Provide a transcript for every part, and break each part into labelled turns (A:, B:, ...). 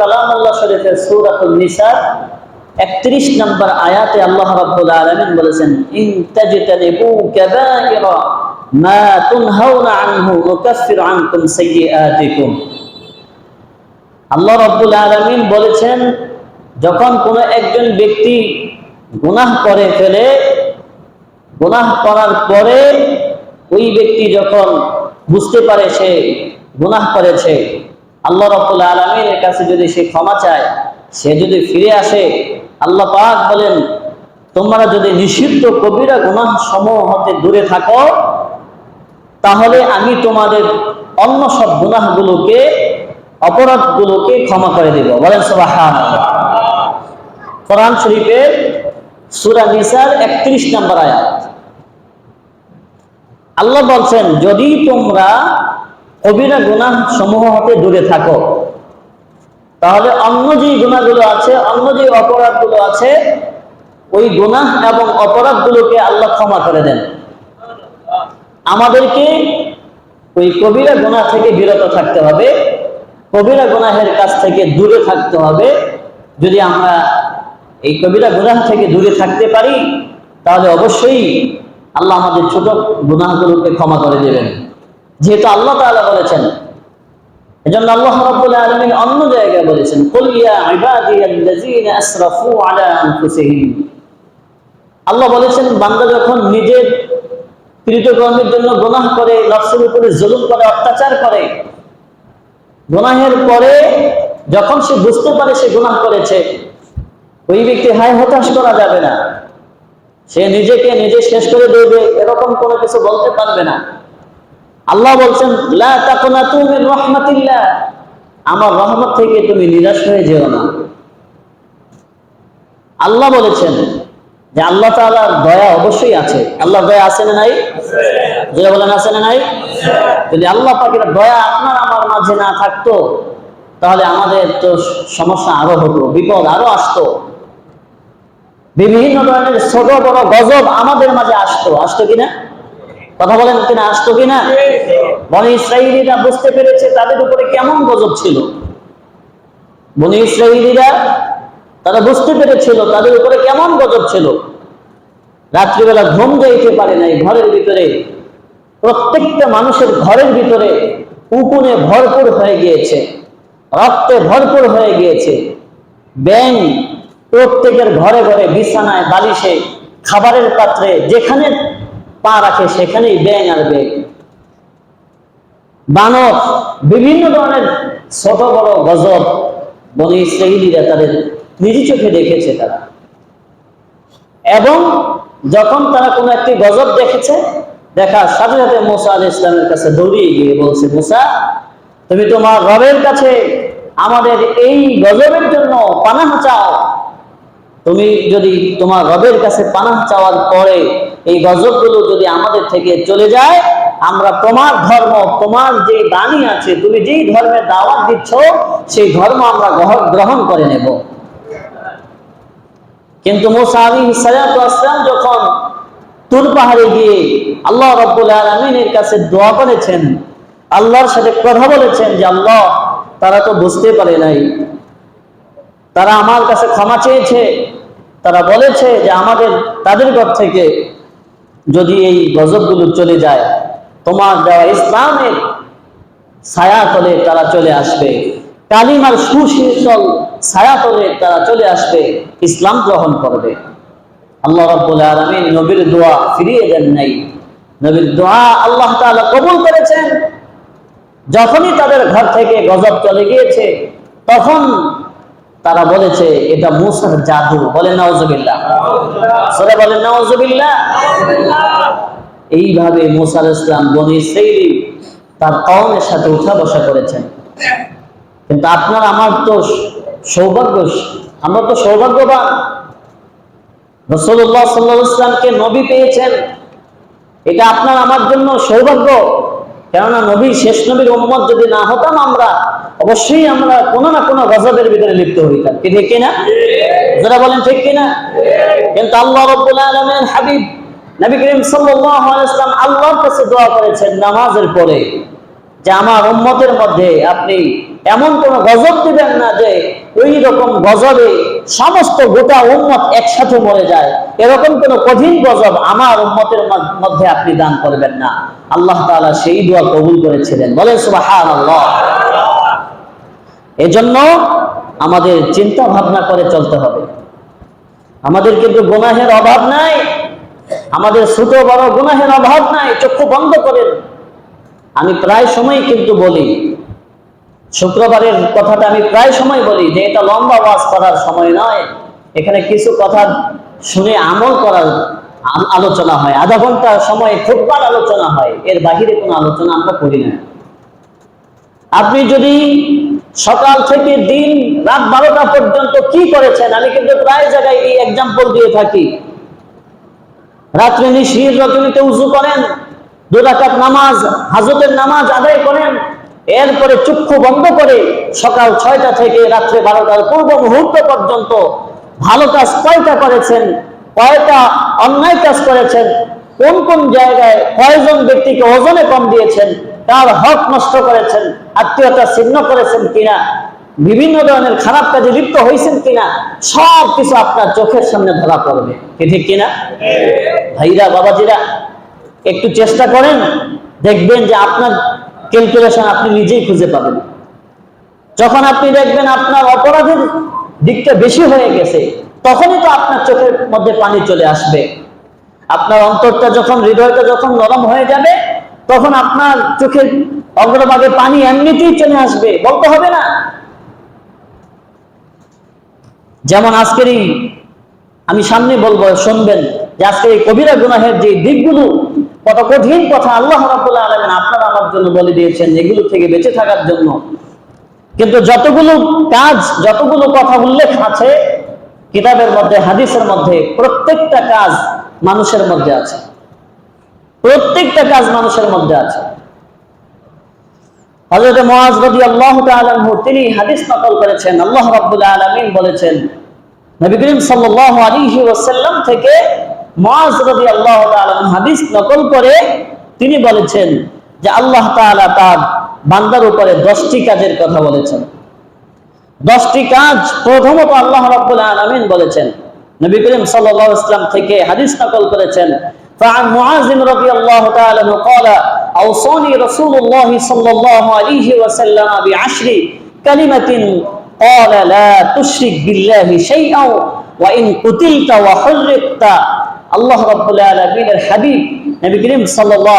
A: কালাম আল্লাহ শরীফের সূরাতুন নিসার 31 নম্বর আয়াতে আল্লাহ রাব্বুল আলামিন বলেছেন, ইন তাজতানিবু কাবাইরা মা তুনহাউনা আনহু নুকাফির আনকুম সাইয়্যাতিকুম। আল্লাহ রাব্বুল আলামিন বলেছেন, যখন কোনো একজন ব্যক্তি গুনাহ করে ফেলে, গুনাহ করার পরে ওই ব্যক্তি যখন বুঝতে পারে সে গুনাহ করেছে আল্লাহ রব্বুল আলমিনের কাছে যদি সে ক্ষমা চায়, সে যদি ফিরে আসে, আল্লাহ পাক বলেন, তোমরা যদি নিষিদ্ধ কবিরা গুনাহ সমূহ হতে দূরে থাকো, তাহলে আমি তোমাদের অন্য সব গুনাহগুলোকে, অপরাধগুলোকে ক্ষমা করে দেব। বলেন সুবহান কোরআন শরীফের সূরা নিসার 31 নম্বর আয়াত। আল্লাহ বলছেন, যদি তোমরা কবিরা গুনাহ সমূহ হতে দূরে থাকো। তাহলে অন্য যে গুণাগুলো আছে, অন্য যে অপরাধগুলো আছে, ওই গুণাহ এবং অপরাধগুলোকে আল্লাহ ক্ষমা করে দেন। আমাদেরকে ওই কবিরা গুনাহ থেকে বিরত থাকতে হবে, কবিরা গুনাহের কাছ থেকে দূরে থাকতে হবে। যদি আমরা এই কবিরা গুনাহ থেকে দূরে থাকতে পারি, তাহলে অবশ্যই আল্লাহ আমাদের ছোট গুনাহগুলোকে ক্ষমা করে দেবেন। যেহেতু আল্লাহ তাআলা বলেছেন। এজন্য আল্লাহ রাব্বুল আলামিন অন্য জায়গায় বলেছেন, কুল ইয়া ইবাদিয়াল্লাযীনা আসরাফু আলা আনফুসিহিম। আল্লাহ বলেছেন, বান্দা যখন নিজের কৃতকর্মের জন্য গুনাহ করে, নফসের উপরে জুলুম করে, অত্যাচার করে, গুনাহের পরে যখন সে বুঝতে পারে সে গুনাহ করেছে, ওই ব্যক্তি হায় হতাশ করা যাবে না। সে নিজেকে নিজে শেষ করে দেবে, এরকম কোনো কিছু বলতে পারবে না। আল্লাহ বলছেন তাকুনাতু আমার রহমত থেকে তুমি নিরাশ হয়ে যেও না। আল্লাহ বলেছেন যে আল্লাহ তাআলার দয়া অবশ্যই আছে। আল্লাহ দয়া আছে না নাই? যে বলেন, আছে না নাই? যদি আল্লাহ পাকের দয়া আপনার আমার মাঝে না থাকতো, তাহলে আমাদের তো সমস্যা আরও হতো, বিপদ আরও আসতো। বিভিন্ন ধরনের ছোট বড় গজব আমাদের মাঝে আসতো। আসতো কিনা? কথা বলেন কিনা আসতো কিনা? বনি ইসরায়েলিরা বুঝতে পেরেছে তাদের উপরে কেমন গজব ছিল। বনি ইসরায়েলিরা তারা বুঝতে পেরেছিল তাদের উপরে কেমন গজব ছিল। রাত্রিবেলা ঘুম যাইতে পারে নাই ঘরের ভিতরে। প্রত্যেকটা মানুষের ঘরের ভিতরে উকুনে ভরপুর হয়ে গিয়েছে রক্তে ভরপুর হয়ে গিয়েছে। ব্যাং প্রত্যেকের ঘরে ঘরে বিছানায় বালিশে খাবারের পাত্রে যেখানে পা রাখে, সেখানেই ব্যাং আর ব্যাং বানর বিভিন্ন ধরনের ছোট বড় গজব বনি ইসরায়েলিরা তাদের নিজ চোখে দেখেছে তারা। এবং যখন তারা কোনো একটি গজব দেখেছে, দেখার সাথে সাথে মোসা আল ইসলামের কাছে দৌড়িয়ে গিয়ে বলছে, মোসা, তুমি তোমার রবের কাছে আমাদের এই গজবের জন্য পানাহ চাও। তুমি যদি তোমার রবের কাছে পানাহ চাওয়ার পরে এই গজবগুলো যদি আমাদের থেকে চলে যায়, আমরা তোমার ধর্ম, তোমার যে বাণী আছে, তুমি যেই ধর্মের দাওয়াত দিচ্ছ, সেই ধর্ম আমরা গ্রহ- গ্রহণ করে নেব। কিন্তু মুসা যখন তুর পাহাড়ে গিয়ে আল্লাহ রব্বুল আলমিনের কাছে দোয়া করেছেন, আল্লাহর সাথে কথা বলেছেন যে, আল্লাহ, তারা তো বুঝতে পারে নাই। তারা আমার কাছে ক্ষমা চেয়েছে। তারা বলেছে যে, আমাদের, তাদের ঘর থেকে যদি এই গজবগুলো চলে যায়, তোমার দেওয়া ইসলামের ছায়া তলে তারা চলে আসবে। কালিমার সুশীতল ছায়া তলে তারা চলে আসবে, ইসলাম গ্রহণ করবে। আল্লাহ রাব্বুল আলামিন নবীর দোয়া ফিরিয়ে দেন নাই। নবীর দোয়া আল্লাহ তাআলা কবুল করেছেন। যখনই তাদের ঘর থেকে গজব চলে গিয়েছে, তখন তারা বলেছে, এটা মুসার জাদু। বলে নওয়াজুবিল্লাহ নওয়াজুবিল্লাহ এইভাবে মুসা আলাইহিস ইসলাম বনি তার কওমের সাথে উঠা বসা করেছেন। কিন্তু আপনার আমার তো সৌভাগ্য আমরা তো সৌভাগ্যবান। রসুল্লাহ সাল্লাহ ইসলামকে নবী পেয়েছেন। এটা আপনার আমার জন্য সৌভাগ্য। কেননা নবী, শেষ নবীর উম্মত যদি না হতাম আমরা, অবশ্যই আমরা কোনো না কোনো গজবের ভিতরে লিপ্ত হইতাম। কি ঠিক কিনা? যারা বলেন ঠিক কিনা? কিন্তু আল্লাহ রব্বুল আলমের হাবিব, নবী করিম সাল্লাল্লাহু আলাইহি সাল্লাম আল্লাহর কাছে দোয়া করেছেন নামাজের পরে যে আমার উম্মতের মধ্যে আপনি এমন কোন গজব দিবেন না যে ওই রকম গজবে সমস্ত গোটা উম্মত একসাথে মরে যায়। এরকম কোন কঠিন গজব আমার উম্মতের মধ্যে আপনি দান করবেন না। আল্লাহ তাআলা সেই দোয়া কবুল করেছিলেন। বলেন, সুবহানাল্লাহ। এজন্য আমাদের চিন্তা ভাবনা করে চলতে হবে। আমাদের কিন্তু গুনাহের অভাব নাই। আমাদের ছোট বড় গুনাহের অভাব নাই। চক্ষু বন্ধ করেন। আমি প্রায় সময় কিন্তু বলি শুক্রবারের কথাটা আমি প্রায় সময় বলি, যে এটা লম্বা ওয়াজ করার সময় নয়। এখানে কিছু কথা শুনে আমল করার আলোচনা হয়। আধা ঘণ্টা সময় খুববার আলোচনা হয়। এর বাহিরে কোনো আলোচনা আমরা করি না। আপনি যদি সকাল থেকে দিন, রাত বারোটা পর্যন্ত কি করেছেন? আমি কিন্তু প্রায় জায়গায় এই এক্সাম্পল দিয়ে থাকি। রাত্রে নিশির রজনীতে উজু করেন, দুরাকাত নামাজ, হাজতের নামাজ আদায় করেন এরপরে চক্ষু বন্ধ করে সকাল ছয়টা থেকে রাত্রে বারোটার পূর্ব মুহূর্ত পর্যন্ত ভালো কাজ কয়টা করেছেন, কয়টা অন্যায় কাজ করেছেন, কোন কোন জায়গায় কয়জন ব্যক্তিকে ওজনে কম দিয়েছেন, তার হক নষ্ট করেছেন, আত্মীয়তা ছিন্ন করেছেন কিনা, বিভিন্ন ধরনের খারাপ কাজে লিপ্ত হয়েছেন কিনা, সব কিছু আপনার চোখের সামনে ধরা পড়বে। ঠিক কিনা? ভাইরা, বাবাজিরা, একটু চেষ্টা করেন, দেখবেন যে আপনার ক্যালকুলেশন আপনি নিজেই খুঁজে পাবেন। যখন আপনি দেখবেন আপনার অপরাধের দিকটা বেশি হয়ে গেছে, তখনই তো আপনার চোখের মধ্যে পানি চলে আসবে। আপনার অন্তরটা যখন, হৃদয়টা যখন নরম হয়ে যাবে, তখন আপনার চোখের অগ্রভাগে পানি এমনিতেই চলে আসবে, বলতে হবে না। যেমন আজকেরই আমি সামনে বলব, শুনবেন যে আজকে এই কবিরা গুনাহের যে দিকগুলো কত কঠিন কথা আল্লাহ রাব্বুল আলামিন আপনারা আমার জন্য বলে দিয়েছেন এগুলো থেকে বেঁচে থাকার জন্য। কিন্তু যতগুলো কাজ, যতগুলো কথা উল্লেখ আছে, কিতাবের মধ্যে, হাদিসের মধ্যে, প্রত্যেকটা কাজ মানুষের মধ্যে আছে। প্রত্যেকটা কাজ মানুষের মধ্যে আছে। হযরত মুআজ রাদিয়াল্লাহু তাআলা আনহু, তিনি হাদিস নকল করেছেন। আল্লাহ রাব্বুল আলামিন বলেছেন, নবী করিম সাল্লাল্লাহু আলাইহি ওয়াসাল্লাম থেকে মুআজ রাদিয়াল্লাহু তাআলা আনহু হাদিস নকল করে তিনি বলেছেন যে আল্লাহ তাআলা তার বান্দার উপরে 10টি কাজের কথা বলেছেন 10টি কাজ প্রথমত আল্লাহ রাব্বুল আলামিন বলেছেন নবী করিম সাল্লাল্লাহু আলাইহি ওয়াসাল্লাম থেকে হাদিস নকল করেছেন فعن معاذ رضي الله تعالى عنه قال أوصاني رسول الله صلى الله عليه وسلم بعشر كلمة قال لا تشرك بالله شيئا وإن قتلت وحرقت আল্লাহ রাব্বুল আলামিনের হাবিব নবী করিম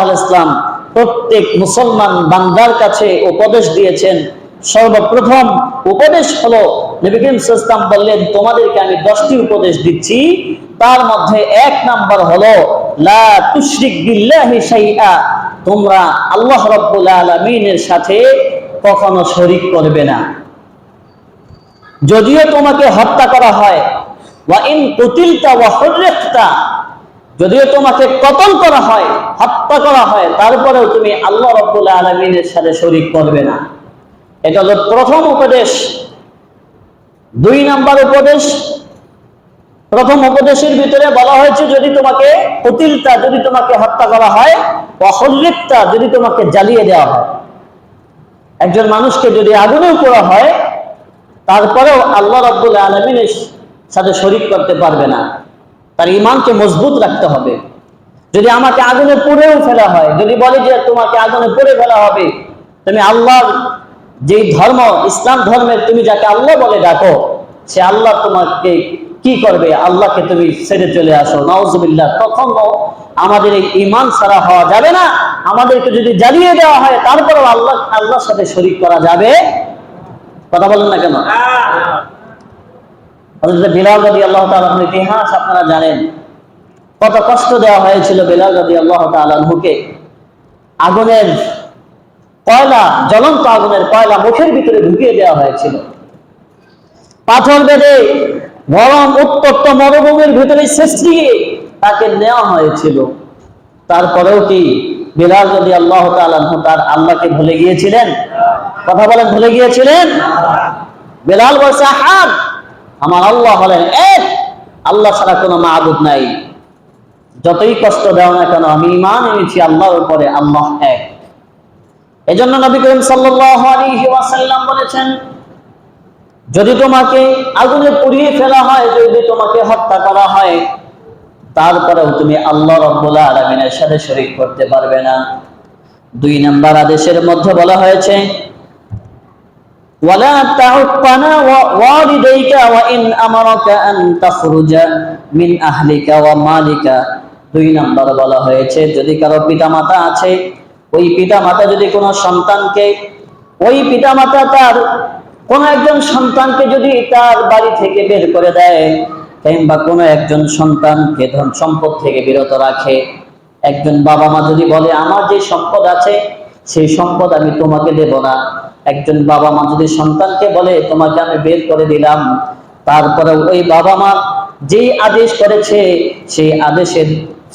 A: আলাইহি প্রত্যেক মুসলমান বান্দার কাছে উপদেশ দিয়েছেন। সর্বপ্রথম উপদেশ হলো, নবী করিম সাল্লাল্লাহু বললেন, তোমাদেরকে আমি 10টি উপদেশ দিচ্ছি। তার মধ্যে এক নাম্বার হলো তোমরা আল্লাহ রাব্বুল সাথে কখনো শরীক করবে না। যদিও তোমাকে হত্যা করা হয় যদিও তোমাকে কতল করা হয়, হত্যা করা হয়, তারপরেও তুমি আল্লাহ রাব্বুল আলামিনের সাথে শরীক করবে না। এটা হলো প্রথম উপদেশ। দুই নাম্বার উপদেশ, প্রথম উপদেশের ভিতরে বলা হয়েছে, যদি তোমাকে কুতিলতা যদি তোমাকে হত্যা করা হয়, ওয়া যদি তোমাকে জ্বালিয়ে দেওয়া হয়। একজন মানুষকে যদি আগুনেও করা হয়, তারপরেও আল্লাহ রাব্বুল আলমিনের সাথে শরিক করতে পারবে না। তার ইমানকে মজবুত রাখতে হবে। যদি আমাকে আগুনে পুড়েও ফেলা হয়, যদি বলে যে তোমাকে আগুনে পুড়ে ফেলা হবে, তুমি আল্লাহর যেই ধর্ম, ইসলাম ধর্মের তুমি যাকে আল্লাহ বলে ডাকো, সে আল্লাহ তোমাকে কি করবে? আল্লাহকে তুমি ছেড়ে চলে আসো। নওয়াজবিল্লাহ তখনও আমাদের এই ইমান ছাড়া হওয়া যাবে না। আমাদেরকে যদি জ্বালিয়ে দেওয়া হয়, তারপরেও আল্লাহ, আল্লাহর সাথে শরিক করা যাবে। কথা বলেন না কেন? হযরত বিলাল রাদিয়াল্লাহু তাআলা আনহুর ইতিহাস আপনারা জানেন। কত কষ্ট দেওয়া হয়েছিল বিলাল রাদিয়াল্লাহু তাআলা আনহুকে। আগুনের কয়লা, জ্বলন্ত আগুনের কয়লা মুখের ভিতরে ঢুকিয়ে দেওয়া হয়েছিল। পাথর বেঁধে গরম উত্তপ্ত মরুভূমির ভিতরে শেষ দিয়ে তাকে নেওয়া হয়েছিল। তারপরেও কি বিলাল যদি আল্লাহ তার আল্লাহকে ভুলে গিয়েছিলেন? কথা বলেন, ভুলে গিয়েছিলেন? বেলাল বলছে হাত আমার আল্লাহ হলেন এক আল্লাহ ছাড়া কোনো মাহবুদ নাই। যতই কষ্ট দেও না কেন, আমি ইমান এনেছি আল্লাহর উপরে, আল্লাহ এক। এজন্য নবী করিম ওয়াসাল্লাম বলেছেন, যদি তোমাকে আগুনে পুড়িয়ে ফেলা হয়, যদি তোমাকে হত্যা করা হয়, তারপরেও তুমি আল্লাহ রব্বুল আলামিনের সাথে শরীক করতে পারবে না। দুই নাম্বার আদেশের মধ্যে বলা হয়েছে ওয়ালিদাইকা ওয়া ইন আমারাকা আন তাখরুজা মিন আহলিকা ওয়া মালিকা। দুই নাম্বার বলা হয়েছে, যদি কারও পিতামাতা আছে, ওই পিতামাতা যদি কোনো সন্তানকে, ওই পিতামাতা তার কোন একজন সন্তানকে যদি তার বাড়ি থেকে বের করে দেয়, কিংবা কোনো একজন সন্তানকে ধন সম্পদ থেকে বিরত রাখে, একজন বাবা মা যদি বলে, আমার যে সম্পদ আছে সেই সম্পদ আমি তোমাকে দেব না। একজন বাবা মা যদি সন্তানকে বলে, তোমাকে আমি বের করে দিলাম। তারপরে ওই বাবা মা যেই আদেশ করেছে, সেই আদেশের,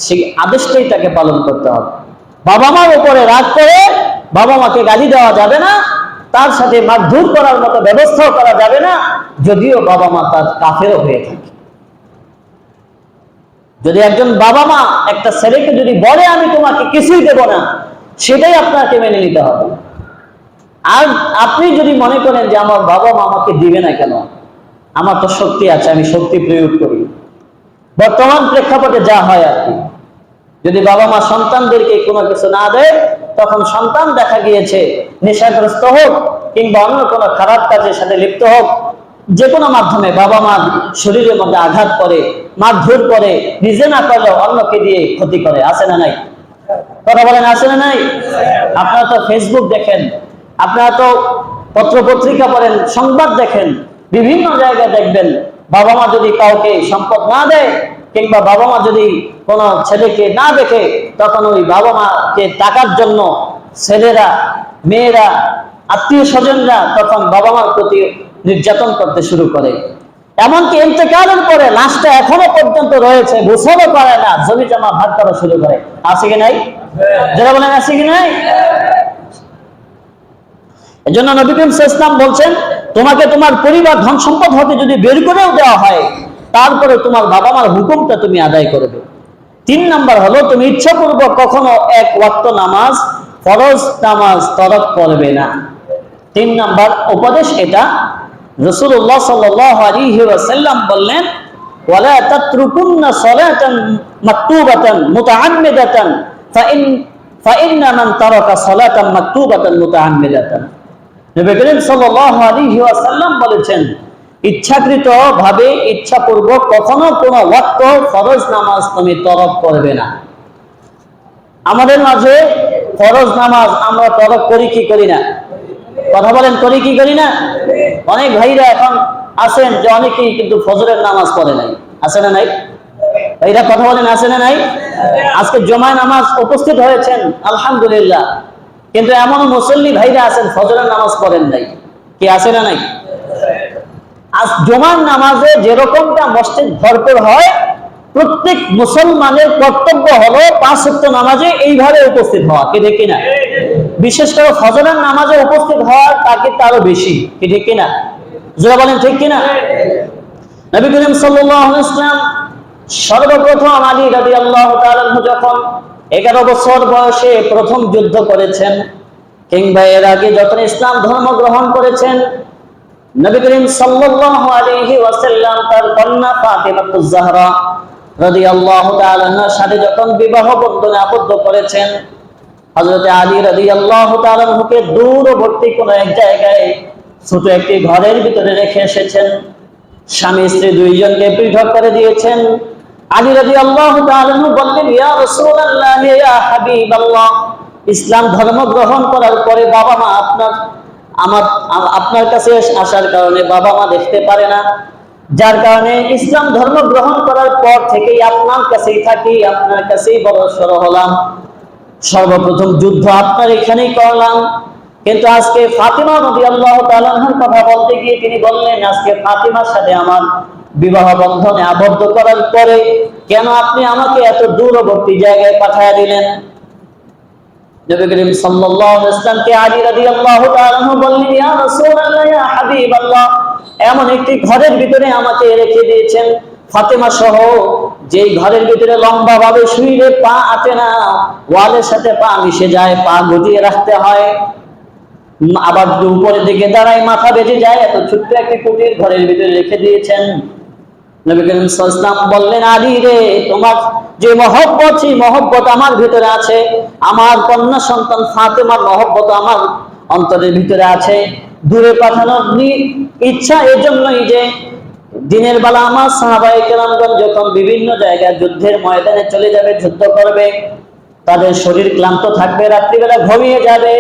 A: সেই আদেশটাই তাকে পালন করতে হবে। বাবা মার উপরে রাগ করে বাবা মাকে গালি দেওয়া যাবে না, তার সাথে মারধর করার মতো ব্যবস্থাও করা যাবে না, যদিও বাবা মা তার কাফেরও হয়ে থাকে। যদি একজন বাবা মা একটা ছেলেকে যদি বলে, আমি তোমাকে কিছুই দেব না সেটাই আপনাকে মেনে নিতে হবে। আর আপনি যদি মনে করেন যে আমার বাবা মা আমাকে দিবে না কেন, আমার তো শক্তি আছে, আমি শক্তি প্রয়োগ করি। বর্তমান প্রেক্ষাপটে যা হয় আর কি। যদি বাবা মা সন্তানদেরকে কোনো কিছু না দেয়, তখন সন্তান দেখা গিয়েছে, নেশাগ্রস্ত হোক কিংবা অন্য কোনো খারাপ কাজের সাথে লিপ্ত হোক, যে কোনো মাধ্যমে বাবা মা শরীরের মধ্যে আঘাত করে, মারধর করে, নিজে না করলেও অন্যকে দিয়ে ক্ষতি করে, আছে না নাই? কথা বলেন, আছে না নাই? আপনারা তো ফেসবুক দেখেন, আপনারা তো পত্র পত্রিকা পড়েন, সংবাদ দেখেন, বিভিন্ন জায়গায় দেখবেন, বাবা মা যদি কাউকে সম্পদ না দেয়, কিংবা বাবা মা যদি কোনো ছেলেকে না দেখে, তখন ওই বাবা মাকে টাকার জন্য ছেলেরা, মেয়েরা আত্মীয় স্বজনরা তখন বাবা মার প্রতি নির্যাতন করতে শুরু করে। এমনকি ইন্তেকালের পরে লাশটা এখনও পর্যন্ত রয়েছে, গোসলও করে না, জমি জমা ভাগ করা শুরু করে। আছে কি নাই? যারা বলেন, আছে কি নাই? এজন্য নবী করিম ইসলাম বলছেন, তোমাকে তোমার পরিবার ধন সম্পদ হতে যদি বের করেও দেওয়া হয়, তারপরে তোমার বাবা মার হুকুমটা তুমি আদায় করবে। তিন নাম্বার হলো, তুমি ইচ্ছাপূর্বক কখনো এক ওয়াক্ত নামাজ, ফরজ নামাজ তরক করবে না। তিন নাম্বার উপদেশ এটা রসুল্লাহ সাল্লাম বললেন করিম সাল্লাল্লাহু আলাইহি ওয়াসাল্লাম বলেছেন ইচ্ছাকৃত ভাবে ইচ্ছাপূর্বক কখনো কোনো ওয়াক্ত ফরজ নামাজ তুমি তরক করবে না। আমাদের মাঝে ফরজ নামাজ আমরা তরক করি কি করি না? কথা বলেন, করি কি করি না? অনেক ভাইরা এখন আছেন যে অনেকেই কিন্তু ফজরের নামাজ পড়ে নাই। আছে না নাই? ভাইরা কথা বলেন, আছে না নাই? আজকে জমায় নামাজ উপস্থিত হয়েছেন, আলহামদুলিল্লাহ। কিন্তু এমন মুসল্লি ভাইরা আছেন, ফজরের নামাজ পড়েন নাই। কি আছে না নাই? আজ জমার নামাজে যেরকমটা মসজিদ ভরপুর হয়, প্রত্যেক মুসলমানের কর্তব্য হলো পাঁচ সত্য নামাজে এইভাবে উপস্থিত হওয়া। কে ঠিক কিনা? বিশেষ করে ফজরের নামাজে উপস্থিত হওয়া তাকে আরও বেশি। কি ঠিক কিনা? যারা বলেন, ঠিক কিনা? নবী করিম ওয়াসাল্লাম সর্বপ্রথম আলী রাদিয়াল্লাহু তাআলা যখন এগারো বছর বয়সে প্রথম যুদ্ধ করেছেন, কিংবা এর আগে যখন ইসলাম ধর্ম গ্রহণ করেছেন, নবী করিম সাল্লাল্লাহু আলাইহি ওয়াসাল্লাম তার কন্যা ফাতিমাতুজ জাহরা রাদিয়াল্লাহু তাআলা সাথে যখন বিবাহ বন্ধনে আবদ্ধ করেছেন হযরত আলী রাদিয়াল্লাহু তাআলা আনহুকে দূরবর্তী কোন এক জায়গায় ছোট একটি ঘরের ভিতরে রেখে এসেছেন। স্বামী, স্ত্রী দুইজনকে পৃথক করে দিয়েছেন। আলী রাদিয়াল্লাহু তাআলা আনহু বললেন ইসলাম ধর্ম গ্রহণ করার পরে বাবা মা আপনার, আমার, আপনার কাছে আসার কারণে বাবা মা দেখতে পারে না। যার কারণে ইসলাম ধর্ম গ্রহণ করার পর থেকেই আপনার কাছেই থাকি, আপনার কাছেই বড় সড় হলাম। সর্বপ্রথম যুদ্ধ আপনার এখানেই করলাম। কিন্তু আজকে ফাতিমা নদী আল্লাহ তালাহার কথা বলতে গিয়ে তিনি বললেন, আজকে ফাতিমার সাথে আমার বিবাহ বন্ধনে আবদ্ধ করার পরে কেন আপনি আমাকে এত দূরবর্তী জায়গায় পাঠায় দিলেন? নবী এমন একটি ঘরের ভিতরে আমাকে রেখে দিয়েছেন। ফাতেমা সহ যেই ঘরের ভিতরে লম্বা ভাবে শুইলে পা আটে না, ওয়ালের সাথে পা মিশে যায়, পা গজিয়ে রাখতে হয়। আবার উপরে দিকে দাঁড়ায়, মাথা বেজে যায়, এত ছোট্ট একটি কুটির ঘরের ভিতরে রেখে দিয়েছেন। নবী করিম সাল্লাল্লাহু বললেন আলী রে, তোমার যে মহব্বত, সেই মহব্বত আমার ভিতরে আছে। আমার কন্যা সন্তান ফাতেমার মহব্বত আমার অন্তরের ভিতরে আছে। দূরে পাঠানোর ইচ্ছা এজন্যই যে দিনের বেলা আমার সাহাবাই কেরামগঞ্জ যখন বিভিন্ন জায়গায় যুদ্ধের ময়দানে চলে যাবে, যুদ্ধ করবে, তাদের শরীর ক্লান্ত থাকবে, রাত্রিবেলা ঘুমিয়ে যাবে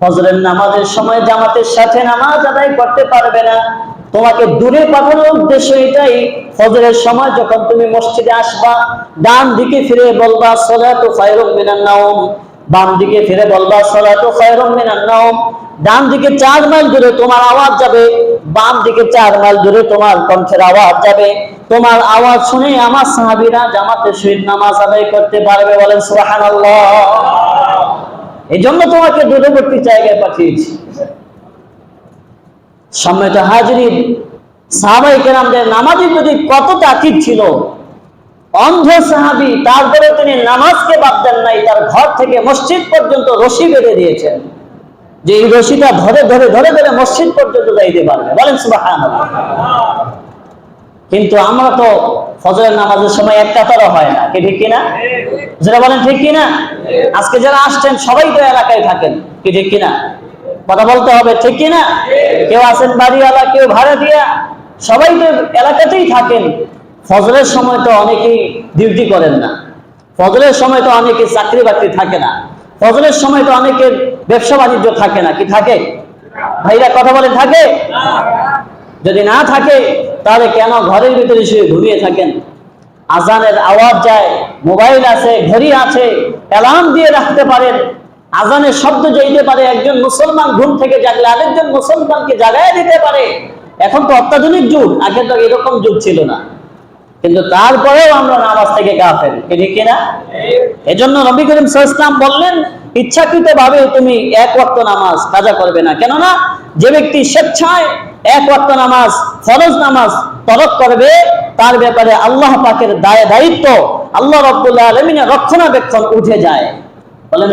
A: ফজরের নামাজের সময় জামাতের সাথে নামাজ আদায় করতে পারবে না। তোমাকে দূরে পাঠানোর উদ্দেশ্য এটাই ফজরের সময় যখন তুমি মসজিদে আসবা, ডান দিকে ফিরে বলবা, সলাতু খায়রুম মিনান নাওম। বাম দিকে ফিরে বলবা, সলাতু খায়রুম মিনান নাওম। ডান দিকে চার মাইল দূরে তোমার আওয়াজ যাবে বাম দিকে চার মাইল দূরে তোমার কণ্ঠের আওয়াজ যাবে। তোমার আওয়াজ শুনে আমার সাহাবীরা জামাতের সহিত নামাজ আদায় করতে পারবে বলেন, সুবহানাল্লাহ। এই জন্য তোমাকে দূরবর্তী জায়গায় পাঠিয়েছি। সম্মিলিত হাজরিন সাহাবাই কেরামদের নামাজের প্রতি কত তাকিদ ছিল? অন্ধ সাহাবি তারপরে তিনি নামাজকে বাদ দেন নাই, তার ঘর থেকে মসজিদ পর্যন্ত রশি বেঁধে দিয়েছেন। যে এই রশিটা ধরে ধরে ধরে ধরে মসজিদ পর্যন্ত যাইতে পারবে। বলেন সুবহানাল্লাহ। কিন্তু আমরা তো ফজরের নামাজের সময় একটা তারা হয় না। কি ঠিক কিনা? যারা বলেন ঠিক কিনা? আজকে যারা আসছেন, সবাই তো এলাকায় থাকেন। কি ঠিক কিনা? কথা বলতে হবে, ঠিক কিনা? কেউ আছেন বাড়িওয়ালা, কেউ ভাড়া দিয়া। সবাই তো এলাকাতেই থাকেন। ফজরের সময় তো অনেকেই ডিউটি করেন না। ফজরের সময় তো অনেকে চাকরি বাকরি থাকে না। ফজরের সময় তো অনেকের ব্যবসা বাণিজ্য থাকে না কি থাকে? ভাইরা কথা বলে থাকে? যদি না থাকে, তাহলে কেন ঘরের ভিতরে শুয়ে ঘুমিয়ে থাকেন? আজানের আওয়াজ যায়, মোবাইল আছে, ঘড়ি আছে, অ্যালার্ম দিয়ে রাখতে পারেন। আজানের শব্দ যাইতে পারে, একজন মুসলমান ঘুম থেকে জাগলে আরেকজন মুসলমানকে জাগায় দিতে পারে। এখন তো অত্যাধুনিক যুগ, আগে তো এরকম যুগ ছিল না। কিন্তু তারপরেও আমরা নামাজ থেকে গাফেল ঠিক কিনা? এজন্য নবী করিম সাল্লাম বললেন ইচ্ছাকৃত ভাবে তুমি এক ওয়াক্ত নামাজ কাজা করবে না। কেননা যে ব্যক্তি স্বেচ্ছায় এক ওয়াক্ত নামাজ, ফরজ নামাজ তরক করবে, তার ব্যাপারে আল্লাহ পাকের দায় দায়িত্ব আল্লাহ রব্বুল্লাহ আলমিনের রক্ষণাবেক্ষণ উঠে যায়। বলেন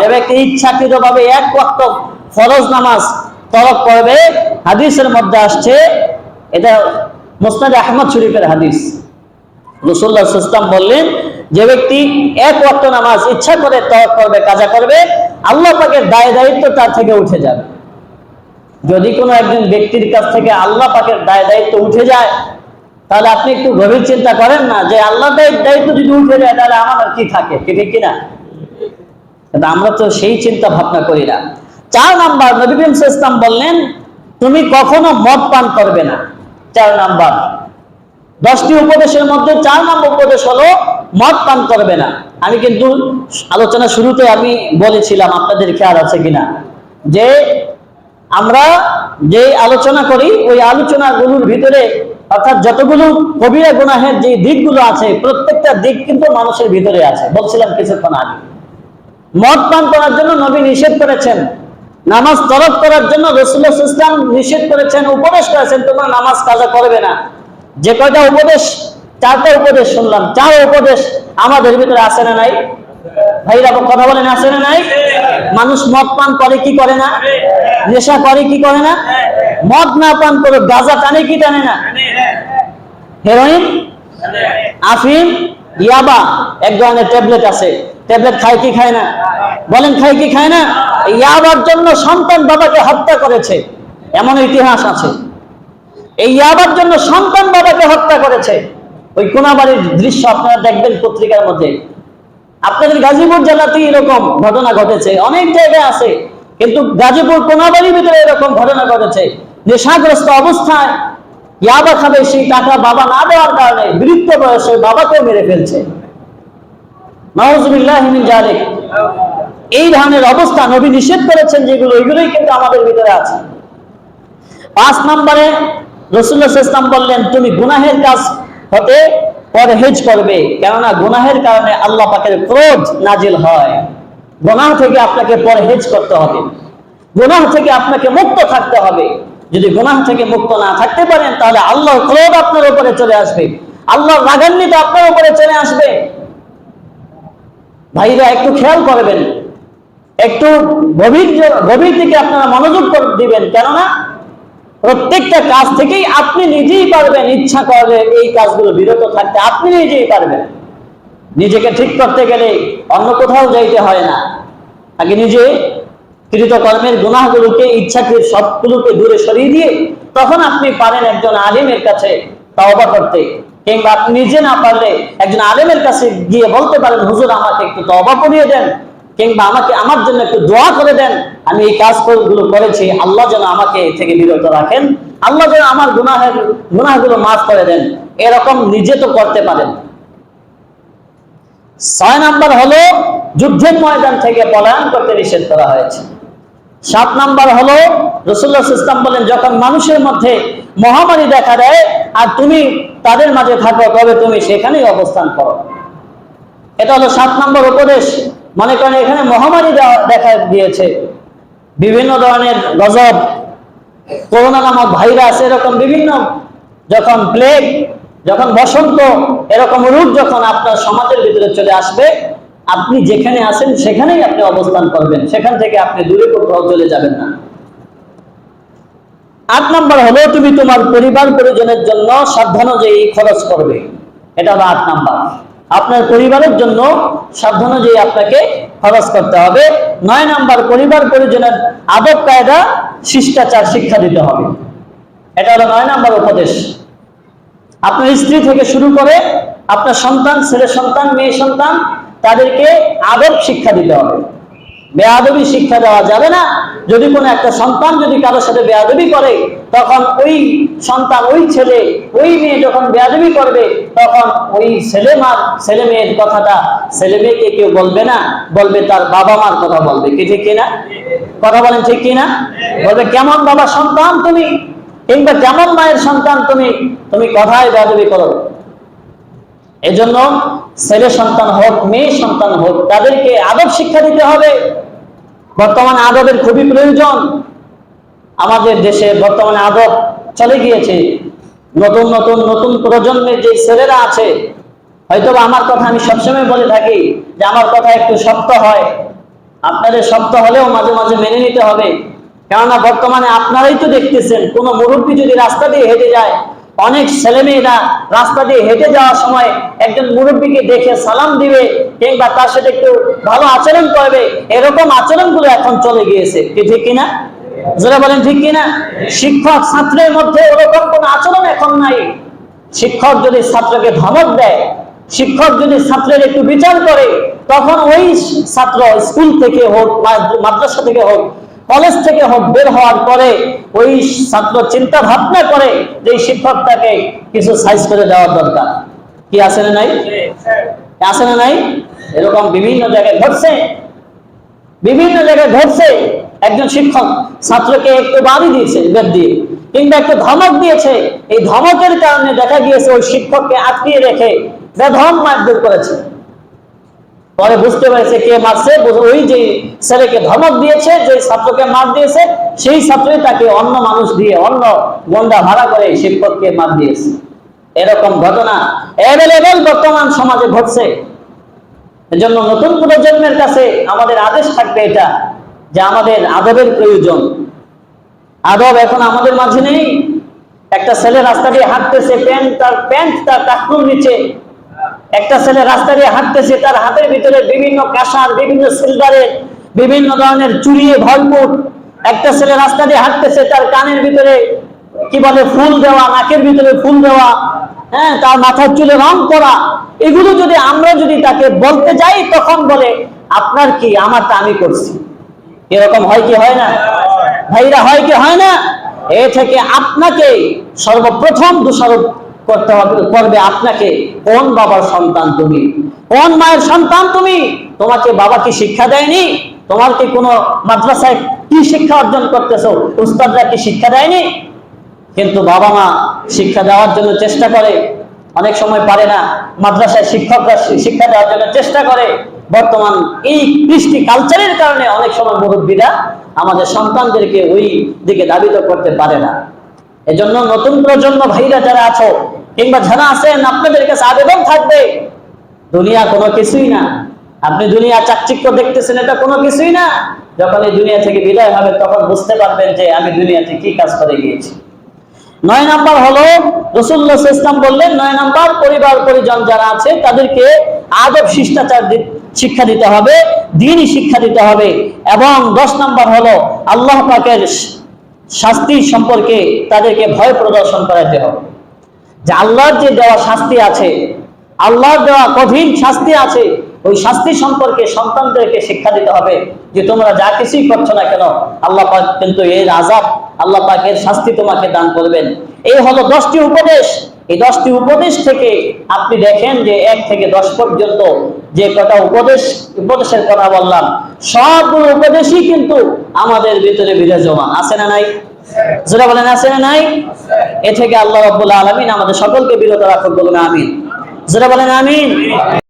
A: যে ব্যক্তি ইচ্ছাকৃত ভাবে এক ওয়াক্ত নামাজ করবে, হাদিসের মধ্যে আসছে, এটা মুসনাদ আহমদ শরীফের হাদিস। রসুল্লাহ ইসলাম বললেন, যে ব্যক্তি এক ওয়াক্ত নামাজ ইচ্ছা করে তরক করবে, কাজা করবে, আল্লাহ পাকের দায় দায়িত্ব তার থেকে উঠে যাবে। যদি কোনো একজন ব্যক্তির কাছ থেকে আল্লাহ পাকের দায় দায়িত্ব উঠে যায়, তাহলে আপনি একটু গভীর চিন্তা করেন না, যে আল্লাহ দায়িত্ব যদি উঠে যায়, তাহলে আমার কি থাকে? ঠিক কিনা? কিন্তু আমরা তো সেই চিন্তা ভাবনা করি না। চার নাম্বার, নবী করিম সাল্লাল্লাহু আলাইহি ওয়াসাল্লাম বললেন, তুমি কখনো মদ পান করবে না। চার নাম্বার দশটি উপদেশের মধ্যে চার নম্বর উপদেশ হলো মদ পান করবে না। আমি কিন্তু আলোচনা শুরুতে আমি বলেছিলাম, আপনাদের খেয়াল আছে কিনা? যে আমরা যে আলোচনা করি, ওই আলোচনাগুলোর ভিতরে অর্থাৎ যতগুলো কবিরা গুনাহের যে দিকগুলো আছে, প্রত্যেকটা দিক কিন্তু মানুষের ভিতরে আছে। বলছিলাম কিছুক্ষণ আগে। মদ পান করার জন্য নবী নিষেধ করেছেন। নামাজ তরক করার জন্য রসুল্লাহ ইসলাম নিষেধ করেছেন, উপদেশ করেছেন, তোমরা নামাজ কাজা করবে না। যে কয়টা উপদেশ, চারটা উপদেশ শুনলাম। চার উপদেশ আমাদের ভিতরে আছে না নাই? ভাইরা কথা বলেন, আছে না নাই? মানুষ মদ পান করে কি করে না? নেশা করে কি করে না? মদ না পান করে গাঁজা টানে কি টানে না? হেরোইন আফিম ইয়াবা? এক ধরনের ট্যাবলেট আছে। ট্যাবলেট খায় কি খায় না? বলেন, খায় কি খায় না? ইয়াবার জন্য সন্তান বাবাকে হত্যা করেছে। এমন ইতিহাস আছে। এই ইয়াবার জন্য সন্তান বাবাকে হত্যা করেছে। ওই কোনাবাড়ির দৃশ্য আপনারা দেখবেন পত্রিকার মধ্যে। আপনাদের গাজীপুর জেলাতে এরকম ঘটনা ঘটেছে, অনেক জায়গায় আছে। কিন্তু গাজীপুর কোনাবাড়ির ভিতরে এরকম ঘটনা ঘটেছে নেশাগ্রস্ত অবস্থায় ইয়াবা খাবে সেই টাকা বাবা না দেওয়ার কারণে বৃত্ত বয়সে বাবাকেও মেরে ফেলছে। এই ধরনের অবস্থা নবী নিষেধ করেছেন যেগুলো, এগুলোই কিন্তু আমাদের ভিতরে আছে। পাঁচ নম্বরে রসুল্লাহ ইসলাম বললেন, তুমি গুনাহের কাজ হতে পরহেজ করবে, কেননা গুনাহের কারণে আল্লাহ পাকের ক্রোধ নাজিল হয়। গুনাহ থেকে আপনাকে পরহেজ করতে হবে। গুনাহ থেকে আপনাকে মুক্ত থাকতে হবে। যদি গুনাহ থেকে মুক্ত না থাকতে পারেন, তাহলে আল্লাহর ক্রোধ আপনার উপরে চলে আসবে। আল্লাহর রাগান্বিত আপনার উপরে চলে আসবে। ভাইরা, একটু খেয়াল করবেন। একটু গভীর গভীর দিকে আপনারা মনোযোগ দিবেন। কেননা প্রত্যেকটা কাজ থেকেই আপনি নিজেই পারবেন, ইচ্ছা করলে এই কাজগুলো বিরত থাকতে আপনি নিজেই পারবেন। নিজেকে ঠিক করতে গেলে অন্য কোথাও যাইতে হয় না। আগে নিজে কৃত কর্মের গুণাগুলোকে ইচ্ছাকৃত সবগুলোকে দূরে সরিয়ে দিয়ে তখন আপনি পারেন একজন আলিমের কাছে তওবা করতে। কিংবা আপনি নিজে না পারলে একজন আলেমের কাছে গিয়ে বলতে পারেন, হুজুর, আমাকে একটু তওবা করিয়ে দেন। কিংবা আমাকে, আমার জন্য একটু দোয়া করে দেন, আমি এই কাজগুলো করেছি। আল্লাহ যেন আমাকে থেকে বিরত রাখেন। আল্লাহ যেন আমার গুনাহের, গুনাহগুলো মাফ করে দেন। এরকম নিজে তো করতে পারেন। ছয় নাম্বার হলো, যুদ্ধের ময়দান থেকে পলায়ন করতে নিষেধ করা হয়েছে। সাত নাম্বার হলো রসুল্লাহ ইসলাম বলেন, যখন মানুষের মধ্যে মহামারী দেখা দেয়, আর তুমি তাদের মাঝে থাকো, তবে তুমি সেখানেই অবস্থান করো। এটা হলো সাত নম্বর উপদেশ। মনে করেন এখানে মহামারী দেখা দিয়েছে বিভিন্ন ধরনের গজব, করোনা নামক ভাইরাস, এরকম বিভিন্ন যখন প্লেগ যখন বসন্ত, এরকম রূপ যখন আপনার সমাজের ভিতরে চলে আসবে, আপনি যেখানে আছেন সেখানেই আপনি অবস্থান করবেন। সেখান থেকে আপনি দূরে কোথাও চলে যাবেন না। আট নম্বর হলো, তুমি তোমার পরিবার পরিজনের জন্য সাবধান সাধ্যানুযায়ী খরচ করবে। এটা হলো আট নাম্বার। আপনার পরিবারের জন্য সাধ্যানুযায়ী আপনাকে খরচ করতে হবে। নয় নাম্বার, পরিবার পরিজনের আদব কায়দা, শিষ্টাচার, শিক্ষা দিতে হবে। এটা হলো নয় নাম্বার উপদেশ। আপনার স্ত্রী থেকে শুরু করে আপনার সন্তান, ছেলে সন্তান, মেয়ে সন্তান, তাদেরকে আদব শিক্ষা দিতে হবে। বেয়াদবি শিক্ষা দেওয়া যাবে না। যদি কোনো একটা সন্তান যদি কারোর সাথে বেয়াদবি করে, তখন ওই সন্তান, ওই ছেলে, ওই মেয়ে যখন বেয়াদবি করবে, তখন ওই ছেলে মার, ছেলে মেয়ের কথাটা ছেলে মেয়েকে কেউ বলবে না, বলবে তার বাবা মার কথা বলবে। কি ঠিক কিনা? কথা বলেন ঠিক কিনা? বলবে, কেমন বাবা সন্তান তুমি? কিংবা কেমন মায়ের সন্তান তুমি? তুমি কথায় বেয়াদবি করো। এজন্য ছেলে সন্তান হোক, মেয়ে সন্তান হোক, তাদেরকে আদব শিক্ষা দিতে হবে। বর্তমানে আদবের খুবই প্রয়োজন। আমাদের দেশে বর্তমানে আদব চলে গিয়েছে। নতুন নতুন নতুন প্রজন্মের যে ছেলেরা আছে হয়তো আমার কথা আমি সবসময় বলে থাকি যে আমার কথা একটু শক্ত হয়। আপনাদের শক্ত হলেও মাঝে মাঝে মেনে নিতে হবে। কেননা বর্তমানে আপনারাই তো দেখতেছেন, কোন মুরব্বী যদি রাস্তা দিয়ে হেঁটে যায়, অনেক ছেলেমেয়েরা রাস্তা দিয়ে হেঁটে যাওয়ার সময় একজন মুরব্বীকে দেখে সালাম দিবে কিংবা তার সাথে একটু ভালো আচরণ করবে, এরকম আচরণগুলো এখন চলে গিয়েছে। কি ঠিক কিনা? যারা বলেন, ঠিক কিনা? শিক্ষক ছাত্রের মধ্যে ওরকম কোন আচরণ এখন নাই। শিক্ষক যদি ছাত্রকে ধমক দেয়, শিক্ষক যদি ছাত্রের একটু বিচার করে, তখন ওই ছাত্র স্কুল থেকে হোক মাদ্রাসা থেকে হোক, কলেজ থেকে হোক, বের হওয়ার পরে ওই ছাত্র চিন্তা ভাবনা করে যে শিক্ষক তাকে কিছু সাইজ করে দেওয়ার দরকার। কি আছে না নাই? আছে না নাই? এরকম বিভিন্ন জায়গায় ঘটছে। বিভিন্ন জায়গায় ঘটছে। একজন শিক্ষক ছাত্রকে একটু বাড়ি দিয়েছে, বেদ দিয়ে, কিংবা একটু ধমক দিয়েছে। এই ধমকের কারণে দেখা গিয়েছে ওই শিক্ষককে আটকিয়ে রেখে বেধম মারধর করেছে। পরে বুঝতে পেরেছে কে মারছে। ওই যে ছেলেকে ধমক দিয়েছে, যে ছাত্রকে মার দিয়েছে, সেই ছাত্রই তাকে অন্য মানুষ দিয়ে, অন্য গন্ডা ভাড়া করে শিক্ষককে মার দিয়েছে। এরকম ঘটনা অ্যাভেলেবেল বর্তমান সমাজে ঘটছে। এজন্য নতুন প্রজন্মের কাছে আমাদের আদেশ থাকবে এটা, যে আমাদের আদবের প্রয়োজন। আদব এখন আমাদের মাঝে নেই। একটা ছেলে রাস্তা দিয়ে হাঁটতেছে, প্যান্ট তার প্যান্ট তার টাকুর নিচে। একটা ছেলে রাস্তা দিয়ে হাঁটতেছে, তার হাতের ভিতরে বিভিন্ন কাঁসার, বিভিন্ন সিলভারের, বিভিন্ন ধরনের চুড়িয়ে ভরপুর একটা ছেলে রাস্তা দিয়ে হাঁটতেছে, তার কানের ভিতরে কি বলে ফুল দেওয়া, নাকের ভিতরে ফুল দেওয়া। হ্যাঁ তার মাথার চুলে রং করা। এগুলো যদি আমরা যদি তাকে বলতে যাই, তখন বলে, আপনার কি? আমারটা আমি করছি। এরকম হয় কি হয় না? ভাইরা হয় কি হয় না? এ থেকে আপনাকে সর্বপ্রথম দোষারোপ করতে হবে, করবে আপনাকে। কোন বাবার সন্তান তুমি? কোন মায়ের সন্তান তুমি? তোমাকে বাবা কি শিক্ষা দেয়নি? তোমার কি কোনো মাদ্রাসায় কি শিক্ষা অর্জন করতেছো? উস্তাদরা কি শিক্ষা দেয়নি? কিন্তু বাবা মা শিক্ষা দেওয়ার জন্য চেষ্টা করে, অনেক সময় পারে না। মাদ্রাসায় শিক্ষকরা শিক্ষা দেওয়ার জন্য চেষ্টা করে। বর্তমান এই কৃষ্টি কালচারের কারণে অনেক সময় মুরব্বীরা আমাদের সন্তানদেরকে ওই দিকে দাবিত করতে পারে না। এজন্য নতুন প্রজন্ম ভাইরা যারা আছো, কিংবা যারা আছেন, আপনাদের কাছে আবেদন থাকবে, দুনিয়া কোনো কিছুই না। আপনি দুনিয়া চাকচিক্য দেখতেছেন, এটা কোনো কিছুই না। যখন এই দুনিয়া থেকে বিদায় হবে, তখন বুঝতে পারবেন যে আমি দুনিয়াতে কি কাজ করে গিয়েছি। নয় নাম্বার হলো রসুল্লাহ ইসলাম বললেন, নয় নাম্বার পরিবার পরিজন যারা আছে, তাদেরকে আদব শিষ্টাচার শিক্ষা দিতে হবে, দিনই শিক্ষা দিতে হবে। এবং দশ নাম্বার হলো, আল্লাহ পাকের শাস্তি সম্পর্কে তাদেরকে ভয় প্রদর্শন করাতে হবে। যে আল্লাহর যে দেওয়া শাস্তি আছে, আল্লাহর দেওয়া কঠিন শাস্তি আছে, ওই শাস্তি সম্পর্কে সন্তানদেরকে শিক্ষা দিতে হবে যে তোমরা যা কিছুই করছ না কেন, আল্লাহ পাক কিন্তু এর আজাব আল্লাহ পাকের শাস্তি তোমাকে দান করবেন। এই হলো দশটি উপদেশ। এই দশটি উপদেশ থেকে আপনি দেখেন যে এক থেকে দশ পর্যন্ত যে কটা উপদেশ, উপদেশের কথা বললাম, সবগুলো উপদেশই কিন্তু আমাদের ভিতরে বিরাজমান। আছে না নাই? যেটা বলেন, আছে না নাই? এ থেকে আল্লাহ রাব্বুল আলামিন আমাদের সকলকে বিরত রাখুক বলুন আমিন। যেটা বলেন, আমিন।